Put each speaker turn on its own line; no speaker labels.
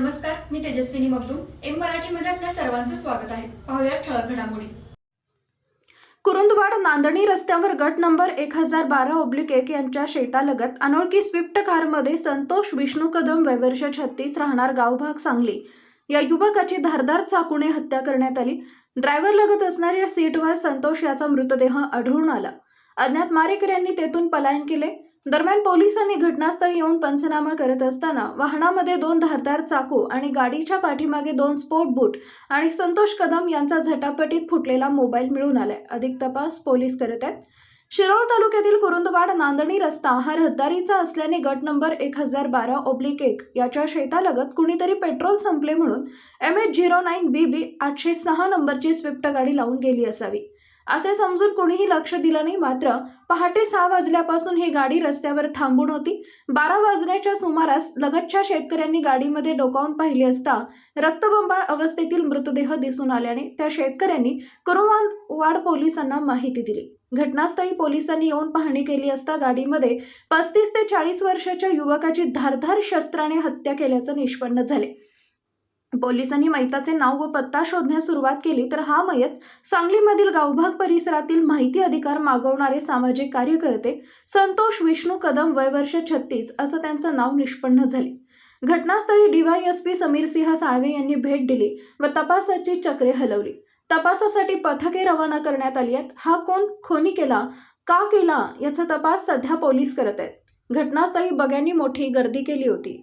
नमस्कार मी तेजस्विनी मगदूम. एम मराठीमध्ये आपल्या सर्वांचं स्वागत आहे. पाहूया ठळक घडामोडी.
कुरुंदवाड नांदणी रस्त्यावर गट नंबर एक हजार बारा ओब्लिक एक यांच्या शेतालगत अनोळखी स्विफ्ट कारमध्ये संतोष विष्णू कदम वैवर्ष छत्तीस राहणार गावभाग सांगली. या युवकाची धारदार चाकूने हत्या करण्यात आली. ड्रायव्हर लगत असणाऱ्या सीटवर संतोष याचा मृतदेह आढळून आला. अज्ञात मारेकर यांनी तेथून पलायन केले. दरम्यान पोलिसांनी घटनास्थळी येऊन पंचनामा करत असताना वाहनामध्ये दोन धारदार चाकू आणि गाडीच्या पाठीमागे दोन स्पोर्ट बूट आणि संतोष कदम यांचा झटापटीत फुटलेला मोबाईल मिळून आलाय. अधिक तपास पोलीस करत आहेत. शिरोळ तालुक्यातील कुरुंदवाड नांदणी रस्ता हा रहदारीचा असल्याने गट नंबर एक हजार बारा ओब्लिक एक याच्या शेतालगत कुणीतरी पेट्रोल संपले म्हणून M H zero nine B B आठशे सहा नंबरची स्विफ्ट गाडी लावून गेली असावी. असे समजून कुणीही लक्ष दिलं नाही. मात्र पहाटे सहा वाजल्यापासून ही गाडी रस्त्यावर थांबून होती. बारा वाजण्याच्या सुमारास लगतच्या शेतकऱ्यांनी गाडीमध्ये डोकावून पाहिली असता रक्तबंबाळ अवस्थेतील मृतदेह दिसून आल्याने त्या शेतकऱ्यांनी कुरुवाड पोलिसांना माहिती दिली. घटनास्थळी पोलिसांनी येऊन पाहणी केली असता गाडीमध्ये पस्तीस ते चाळीस वर्षाच्या युवकाची धारधार शस्त्राने हत्या केल्याचं निष्पन्न झाले. पोलिसांनी मैताचे नाव व पत्ता शोधण्यास सुरुवात केली तर हा मयत सांगलीमधील गावभाग परिसरातील माहिती अधिकार मागवणारे सामाजिक कार्यकर्ते संतोष विष्णू कदम वयवर्ष छत्तीस असं त्यांचं नाव निष्पन्न झाले. घटनास्थळी डीवायएसपी समीर सिंह साळवे यांनी भेट दिली व तपासाची चक्रे हलवली. तपासासाठी पथके रवाना करण्यात आली आहेत. हा कोण खोनी केला का केला याचा तपास सध्या पोलीस करत आहेत. घटनास्थळी बघ्यांनी मोठी गर्दी केली होती.